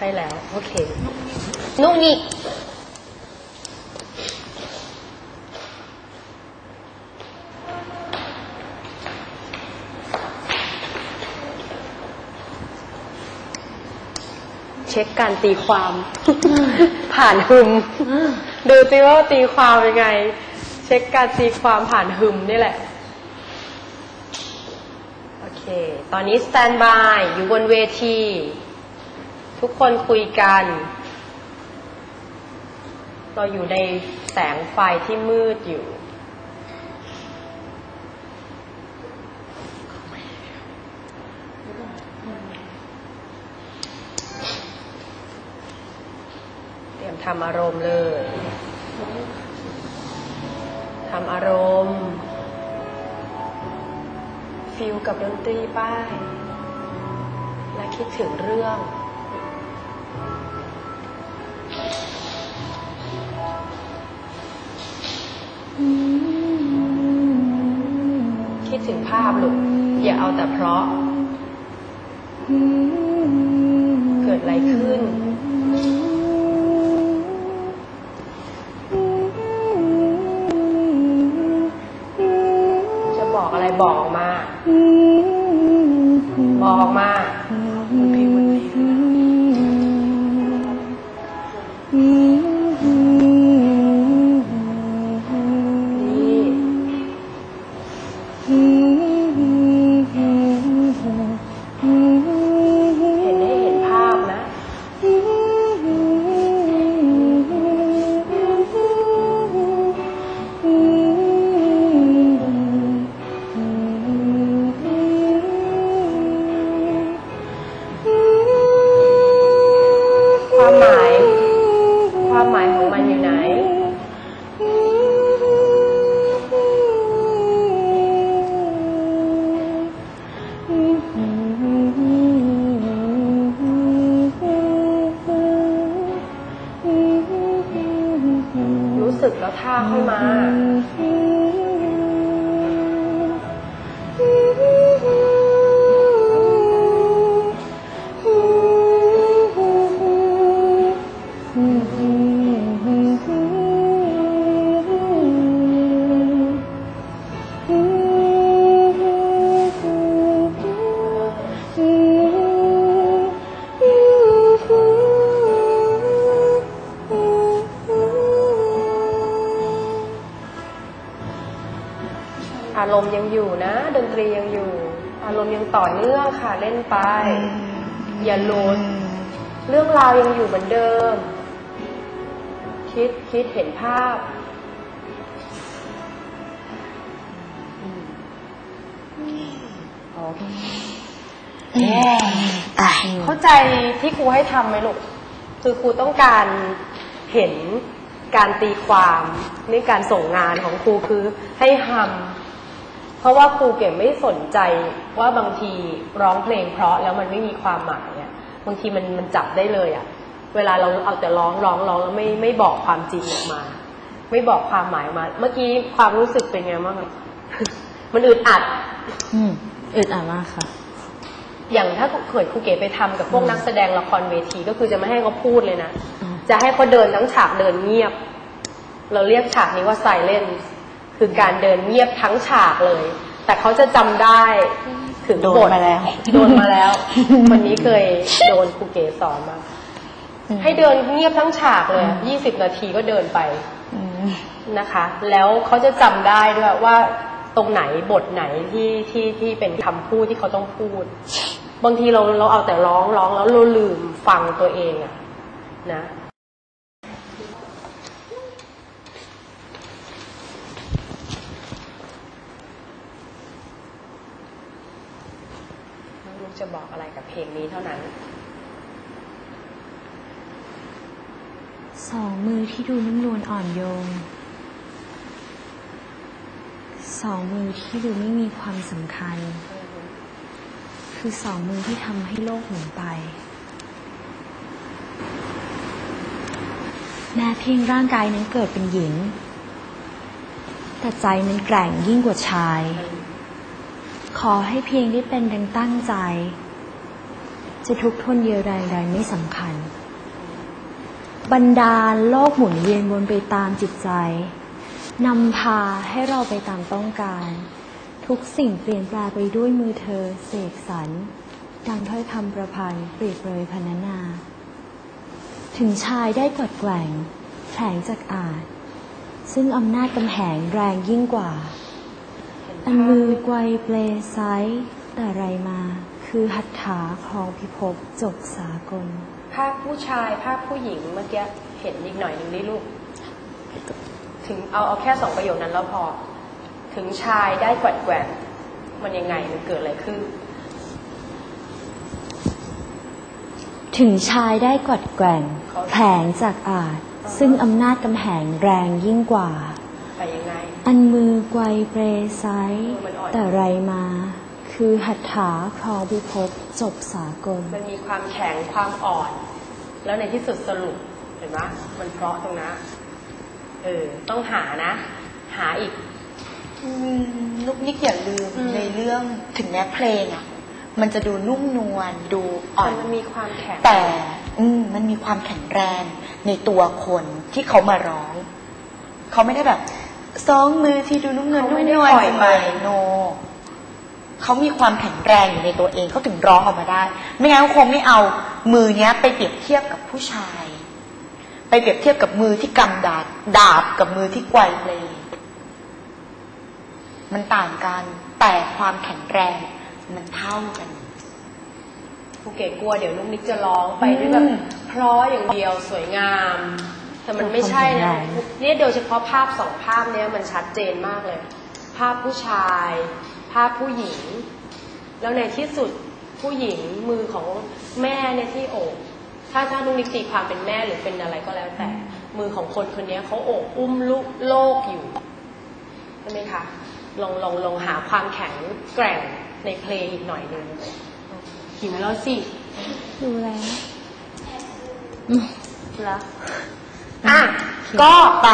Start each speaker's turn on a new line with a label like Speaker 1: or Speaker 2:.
Speaker 1: ใช่แล้ว โอเค นุ่งนี่เช็คการตีความ ผ่านหึมดูซิว่าตีความยังไง เช็คการตีความผ่านหึมนี่แหละ โอเค ตอนนี้สแตนบายอยู่บนเวที ทุกคนคุยกัน เราอยู่ในแสงไฟที่มืดอยู่ เตรียมทำอารมณ์เลยทำอารมณ์ ฟิลกับดนตรีป้าย และคิดถึงเรื่อง ดถึงภาพลูกอย่าเอาแต่เพราะ เกิดอะไรขึ้น จะบอกอะไรบอกออกมา บอกออกมา รู้สึกแล้วท่าค่อยมาารมณ์ยังอยู่นะ ดนตรียังอยู่ อารมณ์ยังต่อเนื่องค่ะเล่นไป อย่าหลุดเรื่องราวยังอยู่เหมือนเดิม คิดคิดเห็นภาพโอเคเข้าใจที่ครูให้ทำไหมลูก คือครูต้องการเห็นการตีความในการส่งงานของครูคือให้ทำ เพราะว่าครูเก็บไม่สนใจว่าบางทีร้องเพลงเพราะแล้วมันไม่มีความหมายอะบางทีมันมันจับได้เลยอะเวลาเราเอาแต่ร้องร้องร้องแล้วไม่ไม่บอกความจริงออกมา ไม่บอกความหมายออกมา เมื่อกี้ความรู้สึกเป็นไงบ้างอะมันอึดอัด
Speaker 2: อืมอึดอัดมากค่ะ
Speaker 1: อย่างถ้าเกิดครูเก๋ไปทำกับพวกนักแสดงละครเวทีก็คือจะไม่ให้เขาพูดเลยนะ
Speaker 2: อืม
Speaker 1: จะให้เขาเดินทั้งฉากเดินเงียบ เราเรียกฉากนี้ว่าไซเลน คือการเดินเงียบทั้งฉากเลย แต่เขาจะจำได้ถึง
Speaker 2: โดน
Speaker 1: บท
Speaker 2: มาแล้ว
Speaker 1: โดนมาแล้ว วันนี้เคยโดนครูเก๋สอนมา ให้เดินเงียบทั้งฉากเลยยี่สิบนาทีก็เดินไป
Speaker 2: อืม
Speaker 1: นะคะ แล้วเขาจะจำได้ด้วยว่าตรงไหนบทไหนที่ที่ที่เป็นคำพูดที่เขาต้องพูด บางทีเราเราเอาแต่ร้องร้องแล้วเราลืมฟังตัวเองอะนะ จะบอกอะไรกับเพลงนี้เท่านั้น
Speaker 2: สองมือที่ดูนุ่มนวลอ่อนโยน สองมือที่ดูไม่มีความสำคัญ คือสองมือที่ทำให้โลกหมุนไป แม้เพียงร่างกายนั้นเกิดเป็นหญิง แต่ใจมันแกร่งยิ่งกว่าชาย ขอให้เพียงได้เป็นดังตั้งใจ จะทุกข์ทนเยียวแรงใดไม่สำคัญ บรรดาโลกหมุนเวียนวนไปตามจิตใจนำพาให้เราไปตามต้องการ ทุกสิ่งเปลี่ยนแปลไปด้วยมือเธอเสกสรรดังถ้อยคำประพันธ์เปรียบเปรยพรรณนา ถึงชายได้กวดแกว่งแผลงจากอาจ ซึ่งอำนาจกำแหงแรงยิ่งกว่า อันมือไกวเปลไซส์แต่ไรมา คือหัตถาครองพิภพจบสากล
Speaker 1: ภาพผู้ชายภาพผู้หญิงเมื่อกี้เห็นอีกหน่อยหนึ่งดิลูก ถึงเอาเอาแค่สองประโยคนั้นแล้วพอ ถึงชายได้กวัดแกว่งมันยังไงมันเกิดอะไรขึ้น
Speaker 2: ถึงชายได้กวัดแกว่งแผลงจากอาจ ซึ่งอำนาจกำแหงแรงยิ่งกว่า
Speaker 1: ไปยังไง
Speaker 2: อันมือไกวเปรไซส์แต่ไรมา คือหัตถาครองพิภพจบสากล
Speaker 1: มันมีความแข็งความอ่อน แล้วในที่สุดสรุปเห็นไหมมันเพราะตรงนั้นเออต้องหานะ หาอีก
Speaker 3: อืมลูกนิกอย่าลืม
Speaker 1: อืม
Speaker 3: ในเรื่องถึงแม้เพลงอะ มันจะดูนุ่มนวลดูอ่อ
Speaker 1: แต่
Speaker 3: น
Speaker 1: มันมีความแข็ง
Speaker 3: แต่อืมมันมีความแข็งแรงในตัวคนที่เขามาร้อง เขาไม่ได้แบบ สองมือที่ดูนุ่มนวล
Speaker 1: เขา
Speaker 3: นุ่
Speaker 1: ไม่
Speaker 3: ม
Speaker 1: ได้
Speaker 3: นวล
Speaker 1: ปล่อย
Speaker 3: ไป
Speaker 1: มือ
Speaker 3: โนเขามีความแข็งแรงอยู่ในตัวเองเขาถึงร้องออกมาได้ ไม่งั้นเขาคงไม่เอามือเนี้ย ไปเปรียบเทียบกับผู้ชาย ไปเปรียบเทียบกับมือที่กำดาบดาบกับมือที่ไกวเพลงมันต่างกันแต่ความแข็งแรงมันเท่ากัน
Speaker 1: ภูเก็ตกลัวเดี๋ยวลูกนิกจะร้องไปด้วยแบบ
Speaker 3: อืม
Speaker 1: เพราะอย่างเดียวสวยงาม แต่มันไม่ใช่นะ
Speaker 2: ความแข็งแรง
Speaker 1: เนี่ยโดยเฉพาะภาพสองภาพเนี้ยมันชัดเจนมากเลย ภาพผู้ชาย ภาพผู้หญิง แล้วในที่สุดผู้หญิงมือของแม่เนี่ยที่โอบถ้าถ้าลูกนิกตีความเป็นแม่หรือเป็นอะไรก็แล้วแต่ มือของคนคนนี้เขาโอบอุ้มลูกโลกอยู่ใช่ไหมคะลองลองลองหาความแข็งแกร่งในเพลงอีกหน่อยหนึงหิวแล้วสิ
Speaker 2: ดูแล้ว
Speaker 1: แล้ว อะ
Speaker 3: ก็ไป